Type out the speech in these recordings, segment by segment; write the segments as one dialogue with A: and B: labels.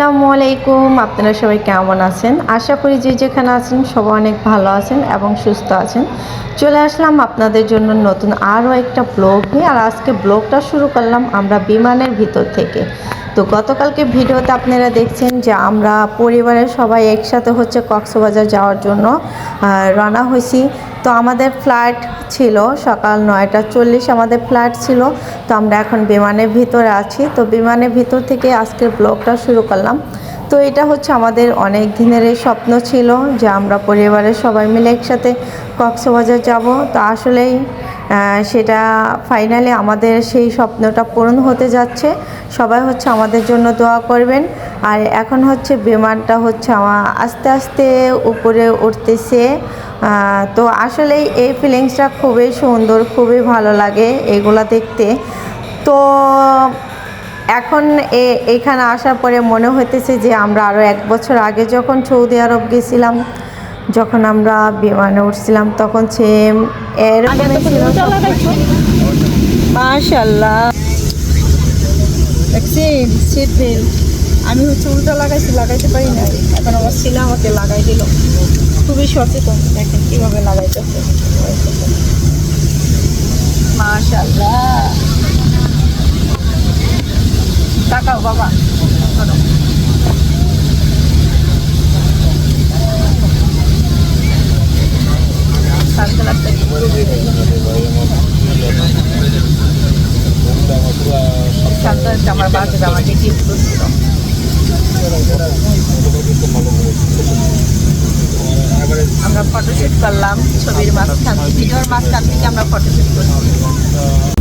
A: আসসালামু আলাইকুম। আপনারা সবাই কেমন আছেন? আশা করি যে যেখানে আছেন সবাই অনেক ভালো আছেন এবং সুস্থ আছেন। চলে আসলাম আপনাদের জন্য নতুন আরও একটা ব্লগ নিয়ে। আর আজকে ব্লগটা শুরু করলাম আমরা বিমানের ভিতর থেকে। তো গতকালকে ভিডিওতে আপনারা দেখছেন যে আমরা পরিবারের সবাই একসাথে হচ্ছে কক্সবাজার যাওয়ার জন্য রওনা হয়েছি। তো আমাদের ফ্লাইট ছিল সকাল নয়টা চল্লিশ, আমাদের ফ্লাইট ছিল। তো আমরা এখন বিমানের ভিতরে আছি। তো বিমানের ভিতর থেকে আজকের ব্লগটা শুরু করলাম। তো এটা হচ্ছে আমাদের অনেক দিনের স্বপ্ন ছিল যে আমরা পরিবারের সবাই মিলে একসাথে কক্সবাজার যাব। তো আসলেই সেটা ফাইনালি আমাদের সেই স্বপ্নটা পূরণ হতে যাচ্ছে। সবাই হচ্ছে আমাদের জন্য দোয়া করবেন। আর এখন হচ্ছে বিমানটা হচ্ছে আমার আস্তে আস্তে উপরে উঠতেছে। তো আসলে এই ফিলিংসটা খুবই সুন্দর, খুবই ভালো লাগে এগুলা দেখতে। তো এখন এ, এখানে আসার পরে মনে হইতেছে যে আমরা আরও এক বছর আগে যখন সৌদি আরব গেছিলাম যখন আমরা বিমানে উঠছিলাম তখন সেম ছিল। মাশাল্লাহ
B: দেখছেন সিট বেল্ট আমি হচ্ছে উল্টা লাগাইছি লাগাইতে পারি না এখন আমার ছেলে আমাকে লাগাই দিল। খুবই সচেতন দেখেন কীভাবে লাগাইতেছে মাশাল্লাহ তাকাও বাবা। আমার আমরা ফটোশ্যুট করলাম ছবির মাঝখান ভিডিওর মাঝখান থেকে আমরা ফটোশুট করছি।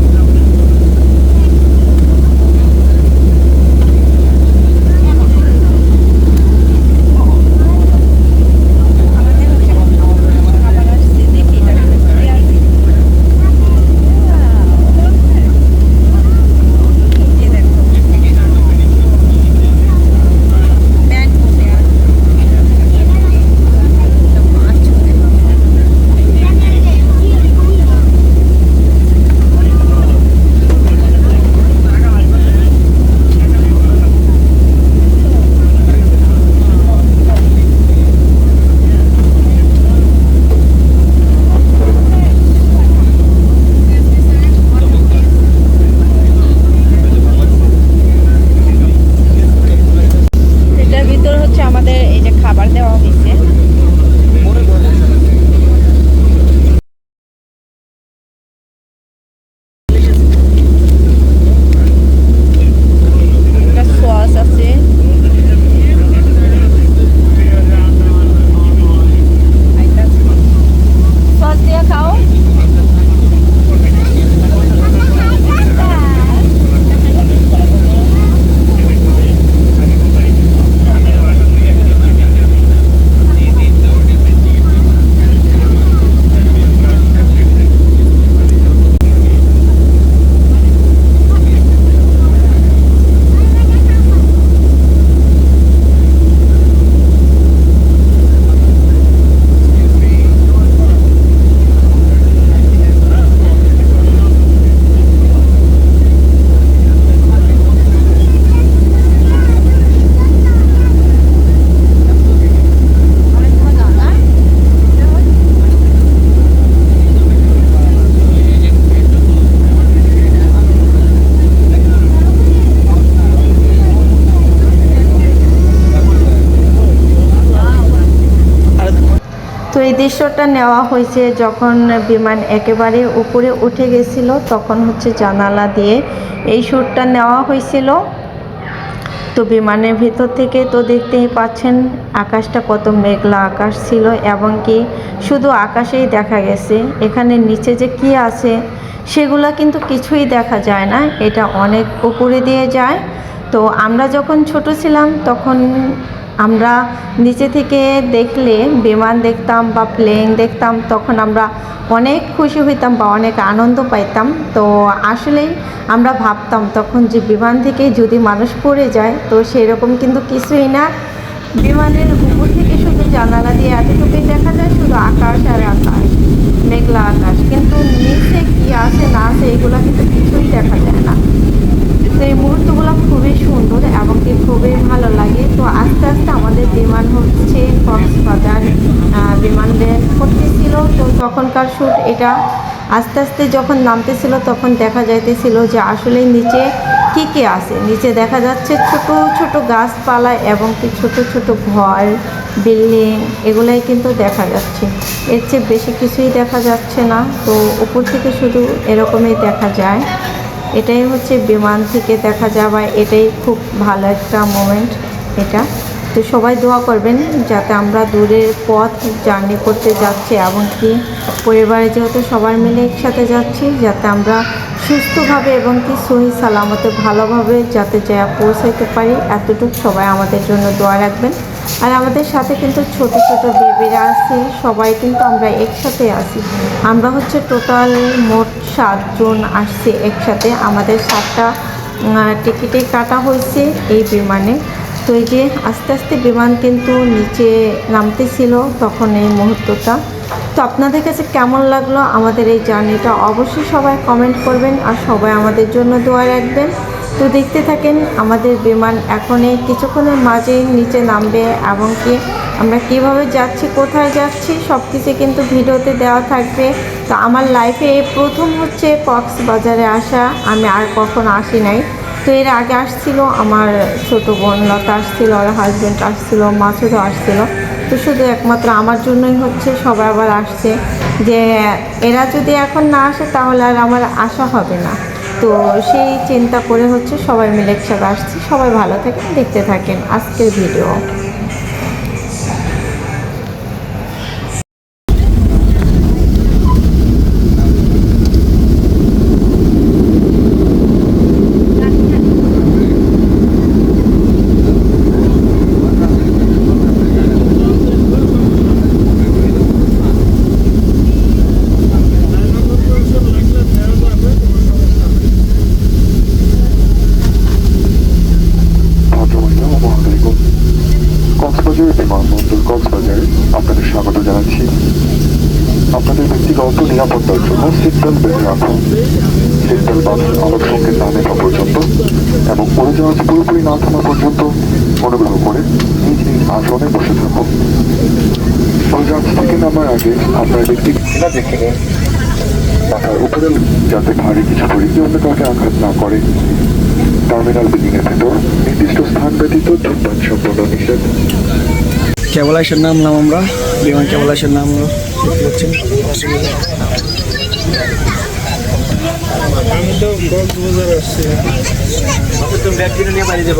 B: এই
A: দৃশ্যটা নেওয়া হয়েছে যখন বিমান একেবারে উপরে উঠে গেছিল, তখন হচ্ছে জানালা দিয়ে এই শ্যুটটা নেওয়া হয়েছিল। তো বিমানের ভেতর থেকে তো দেখতেই পাচ্ছেন, আকাশটা কত মেঘলা আকাশ ছিল এবং কি শুধু আকাশেই দেখা গেছে। এখানে নিচে যে কি আছে, সেগুলা কিন্তু কিছুই দেখা যায় না। এটা অনেক উপরে দিয়ে যায়। তো আমরা যখন ছোট ছিলাম, তখন আমরা নিচে থেকে দেখলে, বিমান দেখতাম বা প্লেন দেখতাম, তখন আমরা অনেক খুশি হইতাম বা অনেক আনন্দ পাইতাম। তো আসলেই আমরা ভাবতাম তখন যে বিমান থেকে যদি মানুষ পড়ে যায়, তো সেরকম কিন্তু কিছুই না। বিমানের উপর থেকে শুধু জানালা দিয়ে এতটুকুই দেখা যায়, শুধু আকাশ আর আকাশ, মেঘলা আকাশ। কিন্তু নিচে কি আছে না আছে, এগুলো কিন্তু কিছুই দেখা যায় না। তো এই মুহূর্তগুলো খুবই সুন্দর এবং কি খুবই ভালো লাগে। তো আস্তে আস্তে আমাদের বিমান হচ্ছে কক্সবাজার বিমান করতেছিল। তো তখনকার শ্যুট এটা আস্তে আস্তে যখন নামতেছিল তখন দেখা যাইতেছিল যে আসলে নিচে কি কি আছে। নিচে দেখা যাচ্ছে ছোট ছোট গাছপালা এবং কি ছোট ছোট ঘর, বিল্ডিং এগুলাই কিন্তু দেখা যাচ্ছে। এর চেয়ে বেশি কিছুই দেখা যাচ্ছে না। তো উপর থেকে শুধু এরকমই দেখা যায়। এটাই হচ্ছে বিমান থেকে দেখা বা এটাই খুব ভালো একটা মোমেন্ট এটা। তো সবাই দোয়া করবেন যাতে আমরা দূরের পথ জার্নি করতে যাচ্ছি এবং কি পরিবারে যেহেতু সবাই মিলে একসাথে যাচ্ছি, যাতে আমরা সুস্থভাবে এবং কি সহি সালামতে ভালোভাবে যাতে যা পৌঁছাইতে পারি, এতটুকু সবাই আমাদের জন্য দোয়া রাখবেন। আর আমাদের সাথে কিন্তু ছোট ছোট বেবিরা আছে, সবাই কিন্তু আমরা একসাথে আছি। আমরা হচ্ছে টোটাল মোট সাতজন আসছি একসাথে। আমাদের সাতটা টিকিটে কাটা হয়েছে এই বিমানে। তো এই যে আস্তে আস্তে বিমান কিন্তু নিচে নামতেছিল তখন এই মুহূর্তটা। তো আপনাদের কাছে কেমন লাগল আমাদের এই জার্নিটা? অবশ্যই সবাই কমেন্ট করবেন আর সবাই আমাদের জন্য দোয়া রাখবেন। তো দেখতে থাকেন, আমাদের বিমান এখনই কিছুক্ষণের মাঝেই নিচে নামবে এবং কি আমরা কীভাবে যাচ্ছি, কোথায় যাচ্ছি সব কিছু কিন্তু ভিডিওতে দেওয়া থাকবে। তো আমার লাইফে প্রথম হচ্ছে কক্সবাজারে আসা, আমি আর কখনো আসি নাই। তো এর আগে আসছিল আমার ছোট বোন লতা আসছিল ওর হাজব্যান্ড আসছিল মাছুদও আসছিল। তো শুধু একমাত্র আমার জন্যই হচ্ছে, সবাই আবার আসছে। যে এরা যদি এখন না আসে, তাহলে আর আমার আশা হবে না। তো সেই চিন্তা করে হচ্ছে সবাই মিলে একসাথে আসছি। সবাই ভালো থাকেন, দেখতে থাকেন। আজকের ভিডিও
C: ভদ্রমহিলা ও মহোদয়গণ কক্সবাজার বিমানবন্দর কক্সবাজারে আপনাদের স্বাগত জানাচ্ছি আপনাদের ব্যক্তিগত নিরাপত্তার জন্য সিট বেল্ট বেঁধে রাখুন সিট বেল্ট বাঁধন আলোক সংকেত না দেখা পর্যন্ত এবং উড়োজাহাজ পুরোপুরি না থামা পর্যন্ত অনুগ্রহ করে নিজ নিজ আসনে বসে থাকুন উড়োজাহাজ থেকে নামার আগে আপনার ব্যক্তি কিনা দেখে নিন মাথার উপরে যাতে ভারী কিছু পরিধি অন্য কাউকে আঘাত না করে টার্মিনাল বিল্ডিং নির্দিষ্ট স্থান ব্যতীত ধূমপান সম্পূর্ণ নিষেধ।
D: কেবল আইসের নাম নাম আমরা। বিমান কেবল আইসের নাম আমরা দেখতে পাচ্ছেন আমি তো কক্সবাজার আসছি তুমি ব্যাগ কিনে নিয়ে বাড়ি যাব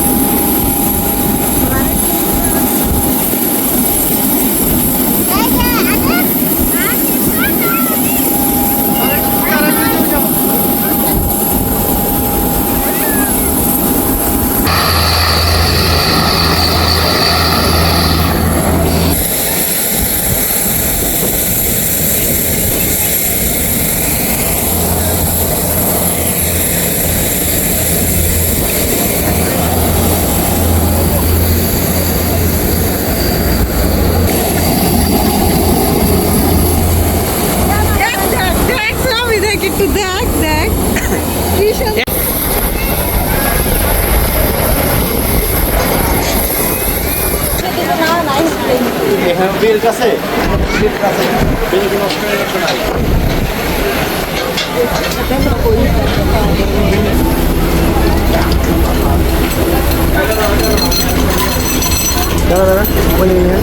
D: আছে দাদা দাদা বলে নিয়ে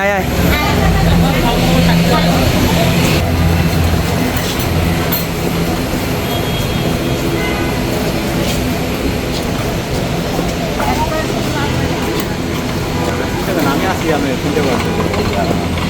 D: আয় আয় আমি আসি আমি শুনতে পাচ্ছি
A: আসসালামু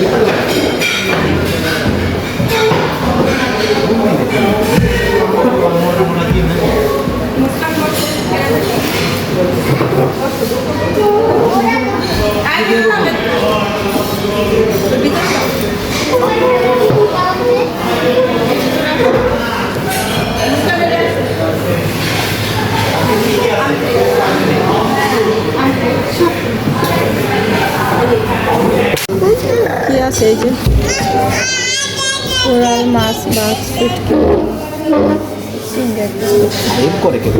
A: 以后。করে কে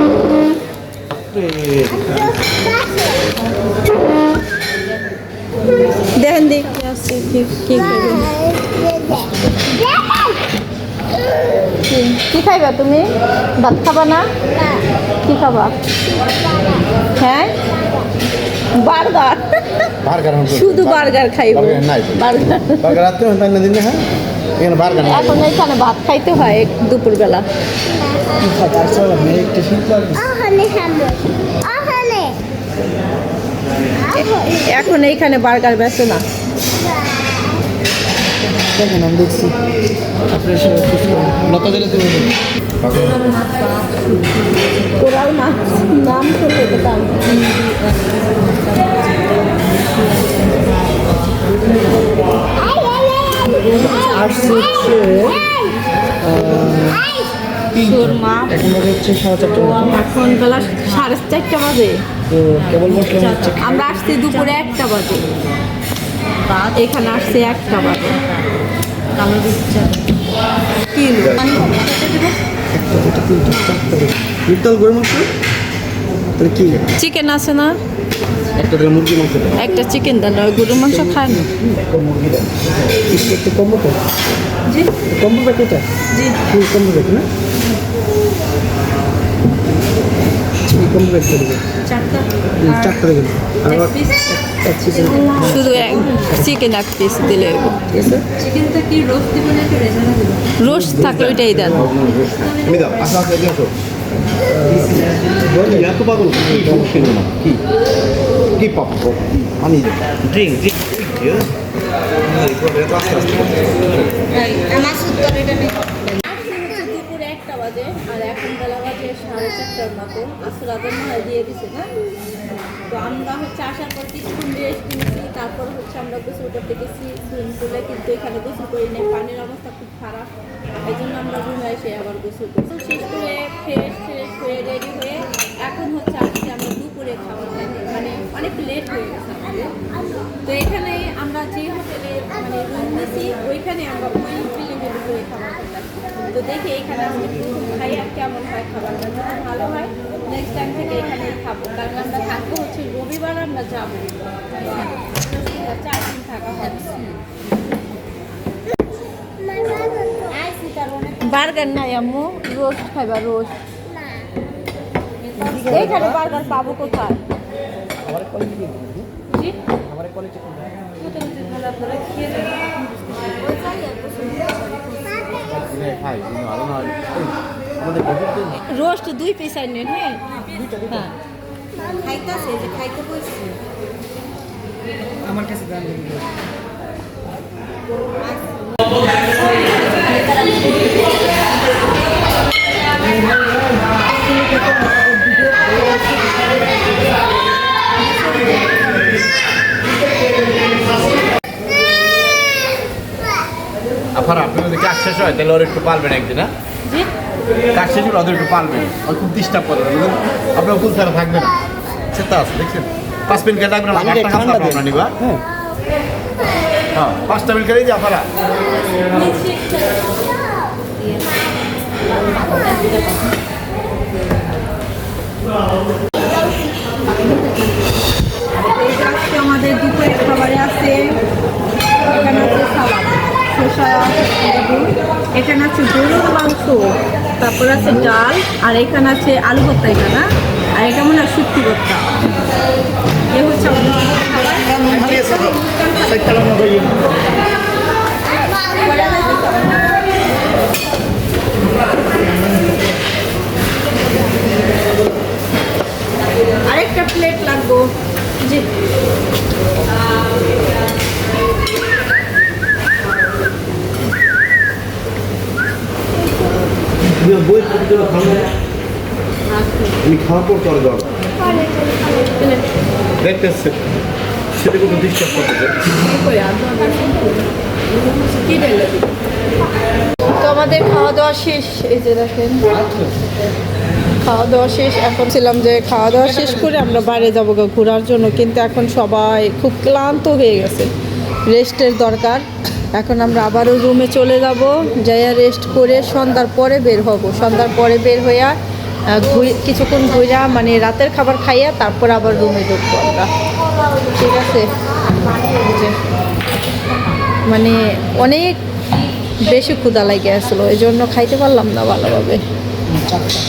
B: দেখেন দেখ কি আছে কি কি কি- কি খাইবা তুমি? ভাত খাবা না? কি খাবা? হ্যাঁ? বার্গার।
E: বার্গার
B: শুধু বার্গার। খাইব।
E: বার্গার।
B: বার্গার।
E: না দিনে হ্যাঁ? এখানে বার্গার
B: এখন এখানে ভাত খাইতে হয় দুপুরবেলা এখন এইখানে বার্গার বেচে না
D: দেখেন আমি দেখছি আপনি লতা জেলে তুমি
B: কোরাল মাছ নাম
D: আসছে হচ্ছে
B: সুরমা
D: এখন বাজে হচ্ছে সাড়ে চারটে
B: এখন বেলা সাড়ে চারটা বাজে।
D: তো কেবল
B: আমরা আসছি দুপুরে একটা বাজে। এখানে আসছে একটা বাজে। কি
D: গরু মাংস? তাহলে কি?
B: চিকেন আছে না?
D: একটা মুরগি মাংস
B: একটা চিকেন দেন গরুর মাংস খায় না।
D: মুরগি দেন একটু কম্বো
B: জি।
D: কম্বো প্যাক এটা
B: জি।
D: ফুল কম্বো প্যাক না? কম্বো প্যাক করে
B: চারটা।
D: চারটা দেবেন আর আবার এক চিকেন
B: শুধু এক চিকেন এক পিস দিলে চিকেনটা কি রোস্ট দিবেন নাকি রেজানা দিবেন রোস্ট থাকলে ওইটাই দেন।
E: দাও। আসো আসো এদিকে আসো কি কি কি পাপ আমি ড্রিঙ্ক ড্রিঙ্ক
B: দুপুরে একটা বাজে আর এখন বেলা বাজে সাড়ে মতো আসল আজান দিয়ে দিছে, না? তো আমরা হচ্ছে আসার পর কিছুক্ষণ রেস্ট নিয়েছি তারপর হচ্ছে আমরা গোসল করতে গেছি সুইমিং পুলে কিন্তু এখানে গোসল করি নাই, পানির অবস্থা খুব খারাপ। এই জন্য আমরা রুমে এসে আবার গোসল করি তো শেষ করে ফ্রেশ ফ্রেশ হয়ে রেডি হয়ে এখন হচ্ছে আজকে আমরা দুপুরে খাবার খাইতে মানে অনেক লেট হয়ে গেছে আমাদের। তো এখানে আমরা যে হোটেলে মানে রুম নিয়েছি ওইখানে আমরা বিল্ডিংয়ের উপরে খাবার খেতাম তো দেখি এখানে আজকে খাই আর কেমন হয় খাবারটা যদি ভালো হয় নেক্সট টাইম থেকে এখানেই খাব। কারণ আমরা থাকব হচ্ছে রবিবার আমরা যাব।
A: চার দিন থাকা হয় বার্গার নাই আম্মু রোস্ট খাইবা রোস্ট। এইখানে বার্গার পাবো কোথায়? জি?
E: খাই আরও না আমাদের বহুত দিন
A: রোস্ট দুই পিস আনেন হ্যাঁ? হ্যাঁ।
F: খাইতাছে যে খাইতে বলছি
G: আমার কাছে দাম
E: হয় তাহলে ওর একটু পালবেন একদিন হ্যাঁ?
A: জি।
E: কাজ শেষ হলে ওদের একটু পালবেন ওর খুব ডিস্টার্ব করে বুঝলেন? আপনার ফুল ছাড়া থাকবে না। সেটা আছে দেখছেন? পাঁচ মিনিট খেয়ে থাকবেন আপনার নিবা। হ্যাঁ। পাঁচটা মিনিট খেলেই যে আফারা
F: এইটা আজকে আমাদের দুপুরের খাবারে আছে এখানে আছে সালাদ শসা লেবু এখানে আছে মাংস তারপর আছে ডাল, আর এখানে আছে আলু ভর্তা এটা না আর এটা মনে হয় শুক্তি ভর্তা এ হচ্ছে। আরেকটা প্লেট লাগবো জি
E: বই পড়তে খাব আমি খাওয়ার পর করে দাও দেখতেছে। সেটা কোনো ডিস্টার্ব করতেছে
B: তো আমাদের খাওয়া দাওয়া শেষ, এই যে দেখেন। খাওয়া দাওয়া শেষ, এখন ছিলাম যে খাওয়া দাওয়া শেষ করে আমরা বাইরে যাব ঘোরার জন্য, কিন্তু এখন সবাই খুব ক্লান্ত হয়ে গেছে। রেস্টের দরকার। এখন আমরা আবারও রুমে চলে যাব। যাইয়া রেস্ট করে সন্ধ্যার পরে বের হব। সন্ধ্যার পরে বের হইয়া ঘুরে কিছুক্ষণ ঘুরা মানে রাতের খাবার খাইয়া তারপর আবার রুমে ঢুকবো আমরা। ঠিক আছে? মানে অনেক বেশি ক্ষুদা লাগে আসলো, এই জন্য খাইতে পারলাম না ভালোভাবে।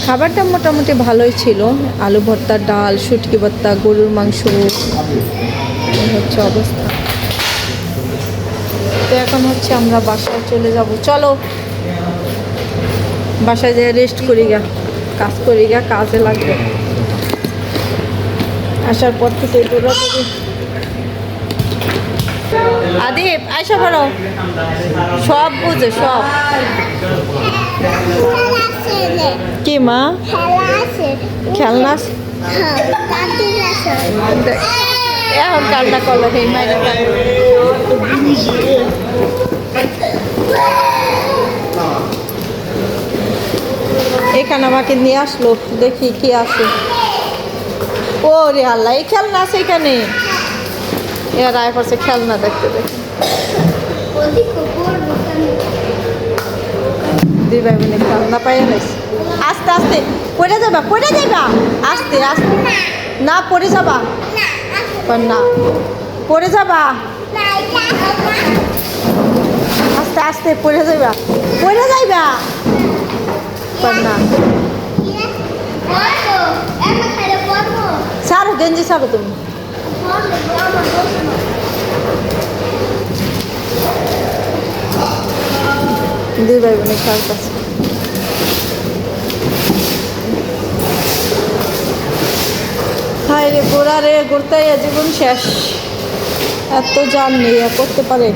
B: খাবারটা মোটামুটি ভালোই ছিল। আলু ভর্তা, ডাল, শুটকি ভর্তা, গরুর মাংস হচ্ছে অবস্থা। তো এখন হচ্ছে আমরা বাসায় চলে যাব। চলো। বাসায় যেয়ে রেস্ট করি গা কাজ করি গা কাজে লাগবে। আসার পর থেকে দৌড়াদৌড়ি আদিপ আয়সা ভালো সব বুঝে সব। কি মা? খেলনা? দেখ, এখন কান্না করল মাইনে এখানে আমাকে নিয়ে আসলো, দেখি কি আছে ও রে আল্লাহ, এই খেলনা আছে এখানে। এর আয় করছে খেলনা দেখতে, দেখি। দুই ভাই বোনে খেলনা পাইয়া লাইছে আস্তে আস্তে, পড়ে যাবা পড়ে যাবা। আস্তে আস্তে। না, পড়ে যাবা। কর না পড়ে যাবা? আস্তে আস্তে, পড়ে যাবা পড়ে যাইবা? কর না ছাড়ো, গেঞ্জি ছাড়ো তুমি। দুই ভাই বোনে খেলতেছে হায় রে গোড়া রে ঘুরতে জীবন শেষ। এত জান নেই করতে পারে।